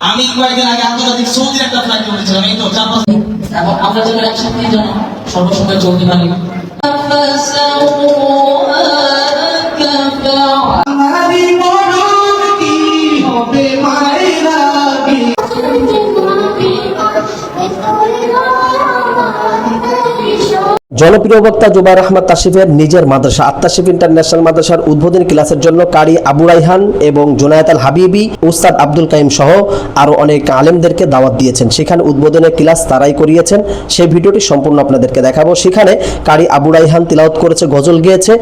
আমি কয়েকদিন আগে আন্তর্জাতিক সৌদির একটা ফ্লাইট উঠেছিলাম এই তো চার পাঁচ এবং আমরা যেন একসাথে যেন সর্বসময় চলতে পারি। জনপ্রিয় বক্তা জুবাইর আহমদ তাসিফের নিজের মাদ্রাসা আত্মাসিফ ইন্টারন্যাশনাল মাদ্রাসার উদ্বোধনী ক্লাসের জন্য কারি আবু রাইহান এবং জুনায়েত আল হাবিবি, উস্তাদ আব্দুল কাইম সহ আরও অনেক আলেমদেরকে দাওয়াত দিয়েছেন। সেখানে উদ্বোধনের ক্লাস তারাই করিয়েছেন। সেই ভিডিওটি সম্পূর্ণ আপনাদেরকে দেখাবো। সেখানে কারি আবু রাইহান তিলাওত করেছে, গজল গেয়েছে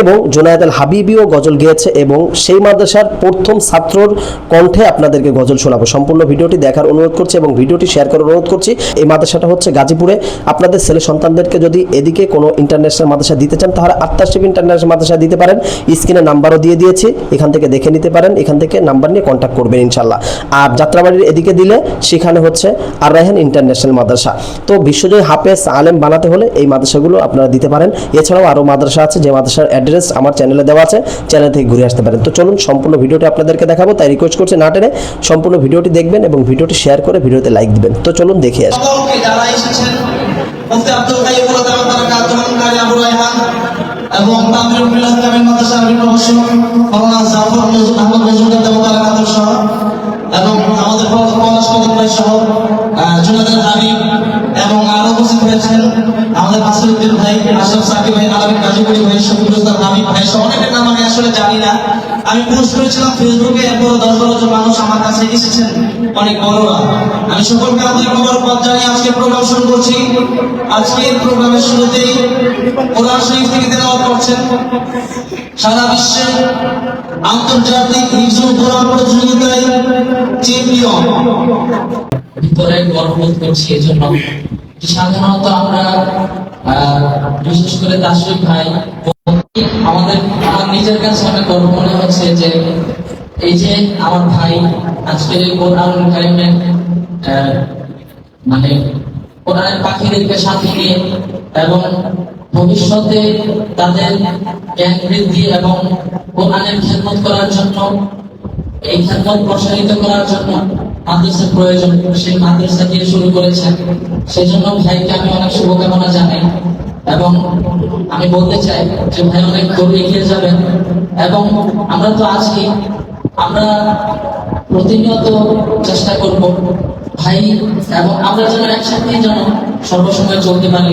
এবং জুনায়েত আল হাবিবিও গজল গেয়েছে এবং সেই মাদ্রাসার প্রথম ছাত্রর কণ্ঠে আপনাদেরকে গজল শোনাবো। সম্পূর্ণ ভিডিওটি দেখার অনুরোধ করছি এবং ভিডিওটি শেয়ার করার অনুরোধ করছি। এই মাদ্রাসাটা হচ্ছে গাজীপুরে। আপনাদের ছেলে সন্তানদেরকে যদি এদিকে কোনো ইন্টারন্যাশনাল মাদ্রাসা দিতে চান, তাহলে আত্মাশিপ ইন্টারন্যাশনাল মাদ্রাসা দিতে পারেন। স্ক্রিনে নাম্বারও দিয়ে দিয়েছি, এখান থেকে দেখে নিতে পারেন, এখান থেকে নাম্বার নিয়ে কন্ট্যাক্ট করবেন ইনশাল্লাহ আর যাত্রাবাড়ির এদিকে দিলে সেখানে হচ্ছে আর রায়হান ইন্টারন্যাশনাল মাদ্রাসা। তো বিশ্বজয় হাফেজ আলেম বানাতে হলে এই মাদ্রাসাগুলো আপনারা দিতে পারেন। এছাড়াও আরও মাদ্রাসা আছে, যে মাদ্রাসার অ্যাড্রেস আমার চ্যানেলে দেওয়া আছে চ্যানেল থেকে ঘুরে আসতে পারেন। তো চলুন সম্পূর্ণ ভিডিওটি আপনাদেরকে দেখাবো, তাই রিকোয়েস্ট করছি না টেনে সম্পূর্ণ ভিডিওটি দেখবেন এবং ভিডিওটি শেয়ার করে ভিডিওতে লাইক দিবেন। তো চলুন দেখে আসি। সকলকে যারা এসেছেন মুফতি আব্দুল কাইয়ুম তারা কাতুমান কারি আবু রায়হান এবং তামিরুল মিলাদ কামিল মাদ্রাসার প্রভাষক মাওলানা জাফর আহমদ মজুমদার তারা কাতুর সহ এবং আমাদের পলাশ কদম ভাই সহ জুনাদের হাবিব এবং আরও উপস্থিত হয়েছেন আমাদের মাসুদ্দিন ভাই সাকিব ভাই আলমিন গাজীপুরি ভাই ভাই সহ অনেকের নাম আমি আসলে জানি না। আমি পোস্ট করেছিলাম ফেসবুকে দশ বারো জন মানুষ আমার কাছে এসেছেন, অনেক বড়রা। আমি সকলকে জানিয়ে আজকে প্রোগ্রাম শুরু করছি। প্রোগ্রামের শুরুতেই কোরআন শরীফ থেকে তেলাওয়াত করছেন। সারা বিশ্বে আন্তর্জাতিক হিজরুল কোরআন প্রতিযোগিতায় চ্যাম্পিয়ন গর্ববোধ করছি এই জন্য সাধারণত আমরা বিশেষ করে দার্শনিক ভাই আমাদের নিজের কাছে অনেক গর্ব মনে হচ্ছে যে এই যে আমার ভাই আজকের এই কোরআন কারিমের মানে কোরআনের পাখিদেরকে সাথে নিয়ে এবং ভবিষ্যতে তাদের জ্ঞান বৃদ্ধি এবং কোরআনের খেদমত করার জন্য, এই খেদমত প্রসারিত করার জন্য মাদ্রাসা প্রয়োজন সেই মাদ্রাসা দিয়ে শুরু করেছেন সেজন্য ভাইকে আমি অনেক শুভকামনা জানাই এবং আমি বলতে চাই যে ভাই অনেক দূর এগিয়ে যাবেন এবং আমরা তো আজকে, আমরা প্রতিনিয়ত চেষ্টা করব ভাই এবং আমরা যেন একসাথে যেন সর্বসময় চলতে পারি।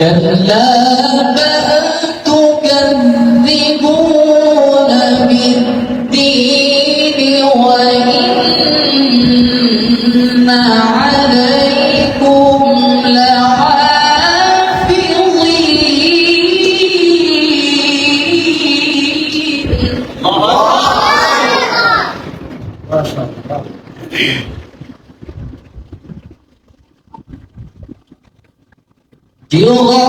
كلا بل تكذبون بالدين Senhor,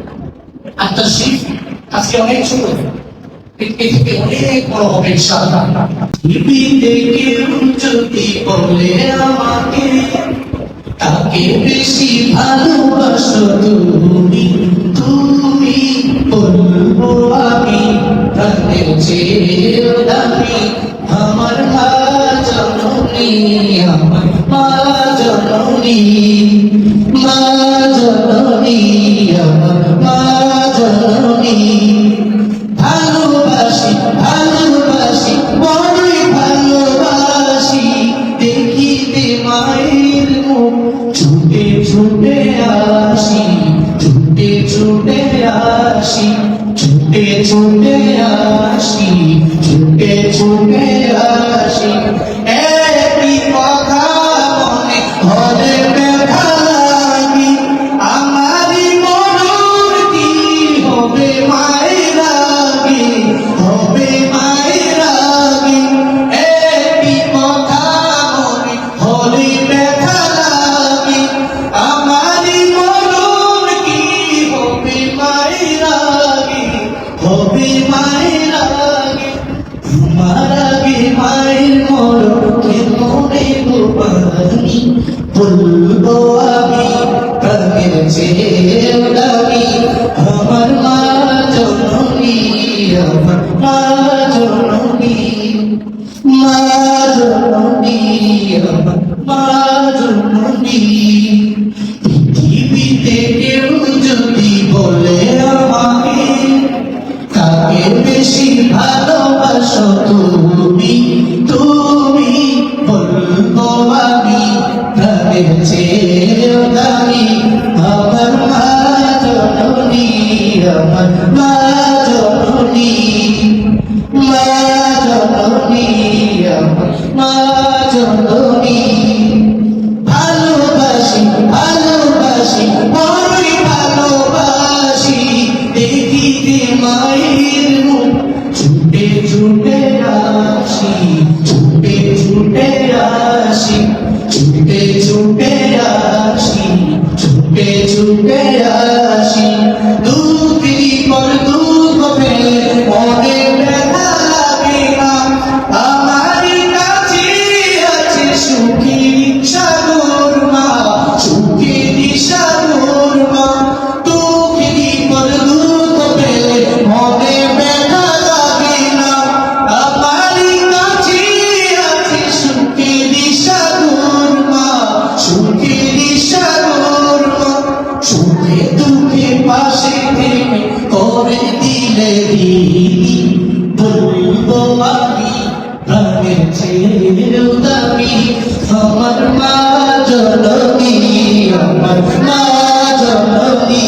আত্মার শিখ আজকে অনেক ছোট। থেকে অনেক বড় হবে ইনশাআল্লাহ। পৃথিবীতে কেউ যদি বলে আমাকে, তাকে বেশি ভালোবাসো তুমি। তুমি বলব আমি প্রাণের চেয়েও আমার জননী, আমার মা জননী মা জননী, আমার মা ছুটে ছুটে আসি ছুটে ছুটে আসি। একই কথা মনে হরে ব্যথা আমারই মরণ কি হবে মায়ের হবে মায়ের দিদি বলব আমি প্রাণের ছেলেও দামি আমার মা জননী আমার মা জননী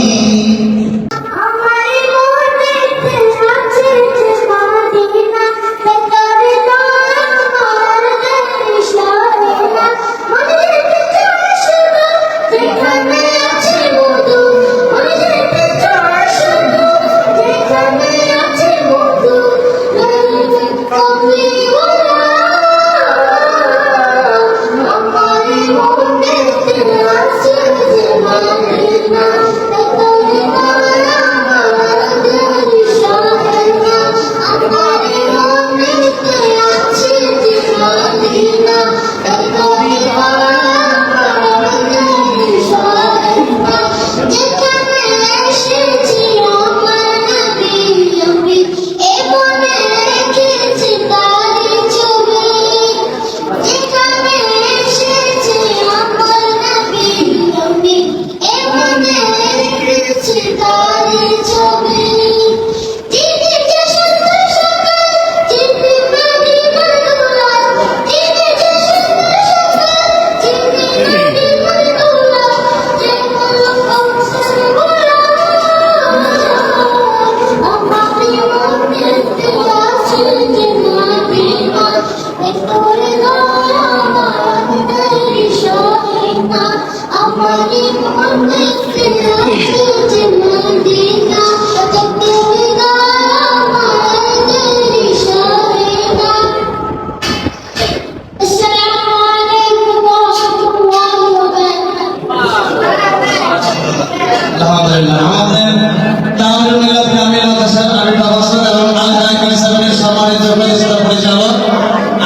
সম্মানিত ফেরেশতা পরিচালক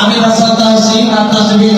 আমি রাসা তাহসিন আর তাসবিহ